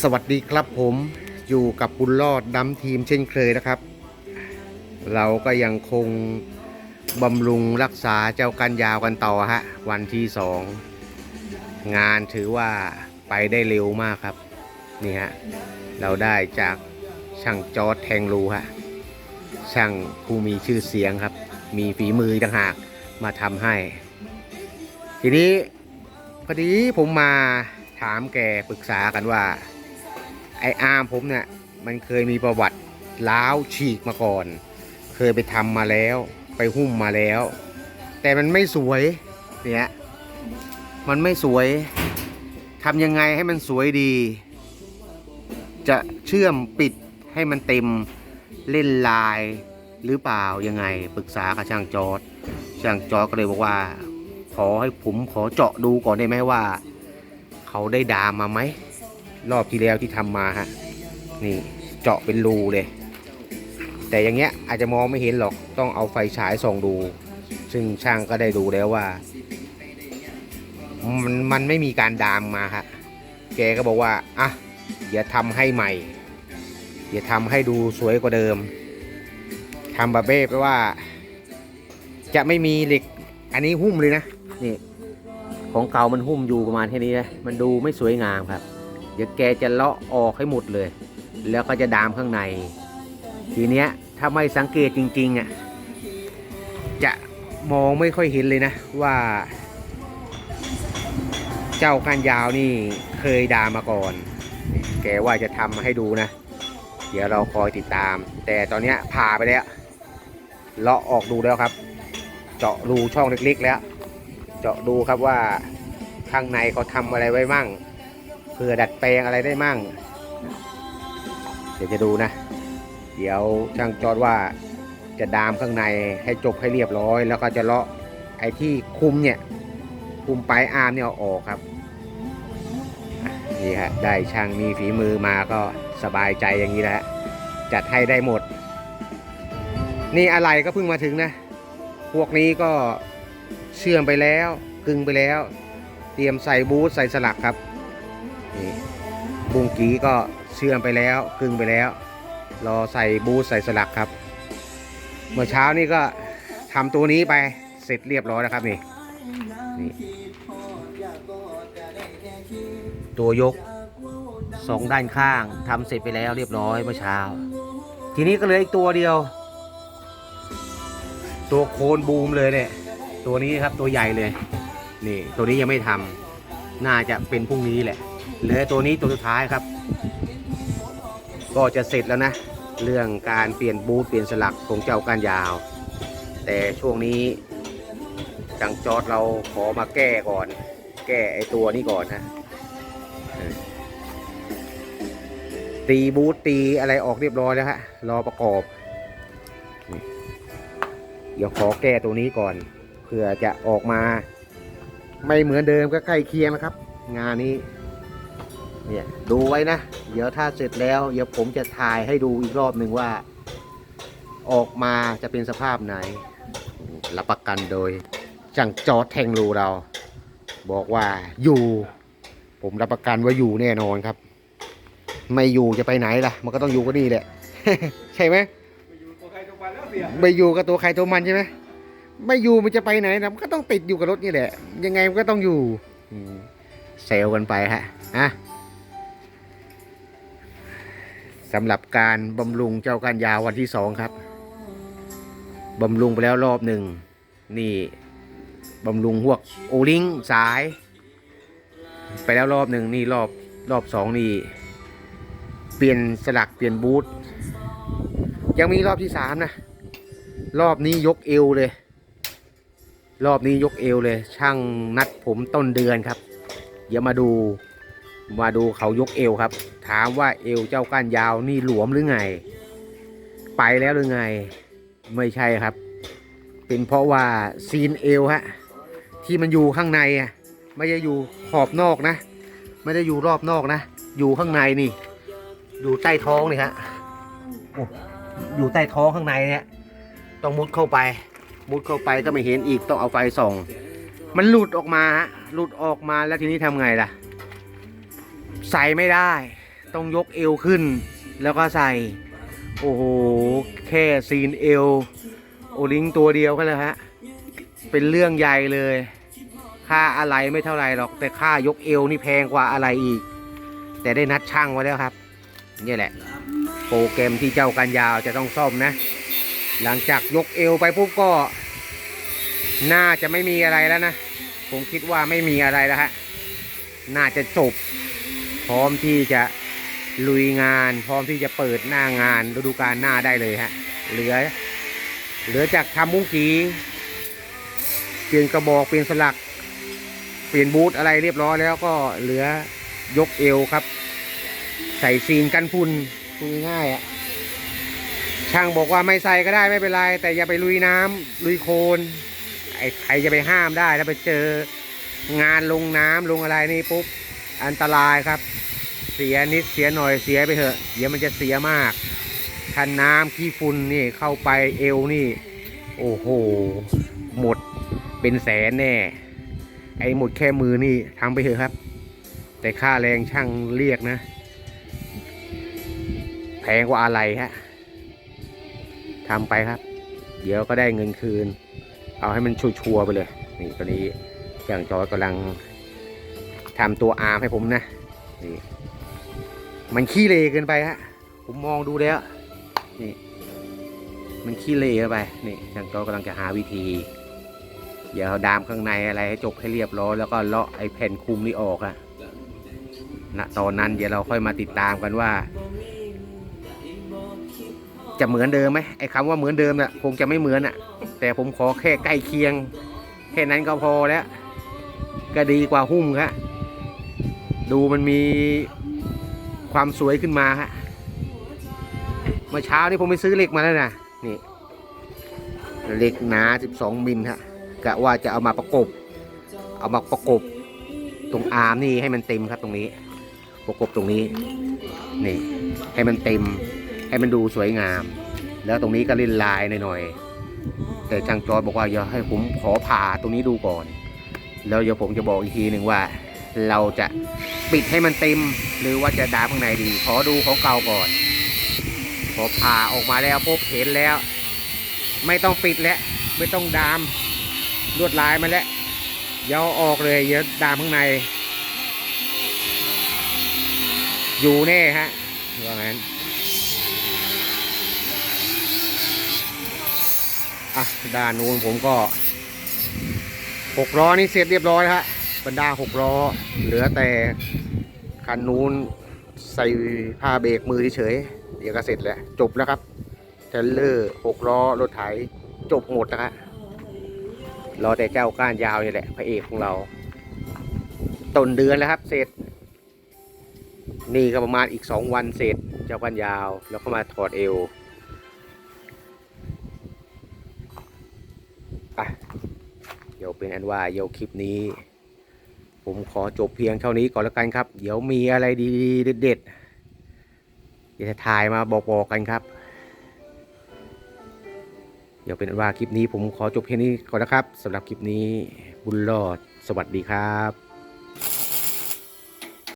สวัสดีครับผมอยู่กับบุญรอดดำทีมเช่นเคยนะครับ เราก็ยังคงบำรุงรักษาเจ้ากันยาวกันต่อฮะ วันที่สอง งานถือว่าไปได้เร็วมากครับ นี่ฮะ เราได้จากช่างจอร์ดแทงรูฮะ ช่างผู้มีชื่อเสียงครับ มีฝีมือต่างหากมาทำให้ ทีนี้ พอดีผมมาถามแกปรึกษากันว่า ไออาร์มผมเนี่ย มันเคยมีประวัติล้าวฉีกมาก่อน เคยไปทำมาแล้ว ไปหุ้มมาแล้ว แต่มันไม่สวยเนี่ยมันไม่สวยทำยังไงให้มันสวยดี จะเชื่อมปิดให้มันเต็มเล่นลายหรือเปล่ายังไงปรึกษากับช่างจอดช่างจอดก็เลยบอกว่า ขอให้ผมขอเจาะดูก่อนได้ไหมว่า เขาได้ดามมาไหม รอบที่แล้วที่ทำมาฮะ นี่เจาะเป็นรูเลย แต่อย่างเงี้ยอาจจะมองไม่เห็นหรอกต้องเอาไฟฉายส่องดู ซึ่งช่างก็ได้ดูแล้วว่า มันมันไม่มีการดามมาฮะ แกก็บอกว่าอะอย่าทำให้ใหม่อย่าทำให้ดูสวยกว่าเดิมทำแบบเบ้ไปว่า จะไม่มีเหล็ก อันนี้หุ้มเลยนะ นี่ของเก่ามันหุ้มอยู่ประมาณแค่นี้นะมันดูไม่สวยงามครับ เดี๋ยวแกจะเลาะออกให้หมดเลย แล้วก็จะดามข้างใน ทีเนี้ยถ้าไม่สังเกตจริงๆอะจะมองไม่ค่อยเห็นเลยนะว่า เจ้าก้านยาวนี่เคยดามมาก่อน แกว่าจะทำให้ดูนะ เดี๋ยวเราคอยติดตาม แต่ตอนนี้ผ่าไปแล้วเลาะออกดูแล้วครับ เจาะรูช่องเล็กๆแล้ว เจาะดูครับว่าข้างในเขาทำอะไรไว้มั่งเพื่อดัดแปลงอะไรได้มั่ง เดี๋ยวจะดูนะ เดี๋ยวช่างจอดว่าจะดามข้างในให้จบให้เรียบร้อย แล้วก็จะเลาะไอ้ที่คุมเนี่ยคุมปลายอาร์มเนี่ยเอาออกครับนี่ฮะได้ช่างมีฝีมือมาก็สบายใจอย่างนี้แหละฮะจัดให้ได้หมด นี่อะไรก็เพิ่งมาถึงนะ พวกนี้ก็ เชื่อมไปแล้วกึงไปแล้ว เตรียมใส่บูทใส่สลักครับนี่บุงกีก็เชื่อมไปแล้วกึงไปแล้ว รอใส่บูทใส่สลักครับ เมื่อเช้านี้ก็ทำตัวนี้ไปเสร็จเรียบร้อยแล้วครับนี่นี่ตัวยกสองด้านข้างทำเสร็จไปแล้วเรียบร้อยเมื่อเช้า ทีนี้ก็เหลืออีกตัวเดียว ตัวโคนบูมเลยเนี่ย ตัวนี้ครับตัวใหญ่เลย นี่ ตัวนี้ยังไม่ทำน่าจะเป็นพรุ่งนี้แหละเหลือตัวนี้ตัวสุดท้ายครับ ก็จะเสร็จแล้วนะ เรื่องการเปลี่ยนบูทเปลี่ยนสลักของเจ้ากานยาว แต่ช่วงนี้จังจอดเราขอมาแก้ก่อน แก้ไอตัวนี้ก่อนนะตีบูทตีอะไรออกเรียบร้อยแล้วฮะรอประกอบ เดี๋ยวขอแก้ตัวนี้ก่อน เพื่อจะออกมา ไม่เหมือนเดิมก็ใกล้เคียงนะครับ งานนี้ เนี่ยดูไว้นะ เดี๋ยวถ้าเสร็จแล้วเดี๋ยวผมจะถ่ายให้ดูอีกรอบหนึ่งว่า ออกมาจะเป็นสภาพไหน รับประกันโดยจังจอดแทงรูเรา บอกว่าอยู่ ผมรับประกันว่าอยู่แน่นอนครับ ไม่อยู่จะไปไหนล่ะ มันก็ต้องอยู่ก็นี่แหละ ใช่ไหมไม่อยู่กับตัวใครตัวมันใช่ไหม ไม่อยู่มันจะไปไหนนะมันก็ต้องติดอยู่กับรถนี่แหละ ยังไงมันก็ต้องอยู่เซลกันไปฮะอะสำหรับการบำรุงเจ้าการยาววันที่สองครับบำรุงไปแล้วรอบหนึ่งนี่บำรุงพวกโอลิงสาย ไปแล้วรอบหนึ่งนี่รอบรอบสองนี่เปลี่ยนสลักเปลี่ยนบูทยังมีรอบที่สามนะ รอบนี้ยกเอวเลย รอบนี้ยกเอวเลย ช่างนัดผมต้นเดือนครับ เดี๋ยวมาดูมาดูเขายกเอวครับ ถามว่าเอวเจ้าก้านยาวนี่หลวมหรือไง ไปแล้วหรือไง ไม่ใช่ครับ เป็นเพราะว่าซีนเอวฮะที่มันอยู่ข้างในอะไม่ได้อยู่ขอบนอกนะ ไม่ได้อยู่รอบนอกนะ อยู่ข้างในนี่ อยู่ใต้ท้องนี่ฮะอยู่ใต้ท้องข้างในเนี่ยต้องมุดเข้าไป มุดเข้าไปก็ไม่เห็นอีกต้องเอาไฟส่อง มันหลุดออกมาฮะหลุดออกมาแล้วทีนี้ทำไงล่ะ ใส่ไม่ได้ ต้องยกเอวขึ้น แล้วก็ใส่ โอ้โห แค่ซีนเอว โอลิงตัวเดียวก็เลยฮะ เป็นเรื่องใหญ่เลย ค่าอะไรไม่เท่าไรหรอก แต่ค่ายกเอวนี่แพงกว่าอะไรอีก แต่ได้นัดช่างไว้แล้วครับ นี่แหละ โปรแกรมที่เจ้ากันยาวจะต้องซ่อมนะ หลังจากยกเอวไปปุ๊บก็ น่าจะไม่มีอะไรแล้วนะ ผมคิดว่าไม่มีอะไรแล้วฮะ น่าจะจบ พร้อมที่จะลุยงาน พร้อมที่จะเปิดหน้างานฤดูกาลหน้าได้เลยฮะ เหลือ เหลือจากทำมุ้งกีเปลี่ยนกระบอกเปลี่ยนสลัก เปลี่ยนบูทอะไรเรียบร้อยแล้วก็เหลือยกเอวครับ ใส่ซีนกันพุ่นพูดง่ายๆอะ ช่างบอกว่าไม่ใส่ก็ได้ไม่เป็นไร แต่อย่าไปลุยน้ำลุยโคลนไอ้ใครจะไปห้ามได้ถ้าไปเจองานลงน้ำลงอะไรนี่ปุ๊บอันตรายครับ เสียนิดเสียหน่อยเสียไปเถอะเดี๋ยวมันจะเสียมากคันน้ำขี้ฝุ่นนี่เข้าไปเอวนี่ โอ้โห หมดเป็นแสนแน่ ไอ้หมดแค่มือนี่ทำไปเถอะครับ แต่ค่าแรงช่างเรียกนะ แพงกว่าอะไรฮะ ทำไปครับ เดี๋ยวก็ได้เงินคืน เอาให้มันชัวร์ๆไปเลย นี่ตอนนี้อย่างจอยกำลังทำตัวอาร์มให้ผมนะนี่มันขี้เลเกินไปฮะผมมองดูแล้วนี่มันขี้เลเกินไปนี่ช่างจอยกำลังจะหาวิธี เดี๋ยวดามข้างในอะไรให้จบให้เรียบร้อยแล้วก็เลาะไอ้แผ่นคุมนี่ออกอะณตอนนั้นเดี๋ยวเราค่อยมาติดตามกันว่า จะเหมือนเดิมไหมไอ้คำว่าเหมือนเดิมน่ะคงจะไม่เหมือนอะ แต่ผมขอแค่ใกล้เคียง แค่นั้นก็พอแล้ว ก็ดีกว่าหุ้มครับดูมันมีความสวยขึ้นมาฮะเมื่อเช้านี้ผมไปซื้อเหล็กมาแล้วนะนี่เหล็กหนา 12 มิลฮะกะว่าจะเอามาประกบ เอามาประกบ ตรงอาร์มนี่ให้มันเต็มครับตรงนี้ ประกบตรงนี้ นี่ ให้มันเต็ม ให้มันดูสวยงาม แล้วตรงนี้ก็เล่นลายหน่อยๆแต่ช่างจอยบอกว่าอย่าให้ผมขอผ่าตรงนี้ดูก่อน แล้วเดี๋ยวผมจะบอกอีกทีหนึ่งว่า เราจะปิดให้มันเต็ม หรือว่าจะดามข้างในดีขอดูของเก่าก่อนพอผ่าออกมาแล้วปุ๊บเห็นแล้ว ไม่ต้องปิดแล้วไม่ต้องดามลวดลายมาแล้วเยวเอาออกเลยเดี๋ยวดามข้างใน อยู่แน่ฮะว่างั้น อะด้านนู้นผมก็หกล้อนี่เสร็จเรียบร้อยฮะบรรดาหกล้อเหลือแต่คันนู้นใส่ผ้าเบรกมือเฉยเดี๋ยวก็เสร็จแล้วจบแล้วครับเทลเลอร์หกล้อรถไถจบหมดนะฮะรอแต่เจ้าก้านยาวนี่แหละพระเอกของเราต้นเดือนแล้วครับ เสร็จ นี่ก็ประมาณอีกสองวันเสร็จเจ้าก้านยาว แล้วก็มาถอดเอว อะเดี๋ยวเป็นอันว่าเดี๋ยวคลิปนี้ ผมขอจบเพียงเท่านี้ก่อนแล้วกันครับ เดี๋ยวมีอะไรดีๆเด็ดๆเดี๋ยวจะถ่ายมาบอกๆกันครับ เดี๋ยวเป็นอันว่าคลิปนี้ผมขอจบเพียงนี้ก่อนนะครับสำหรับคลิปนี้บุญรอดสวัสดีครับ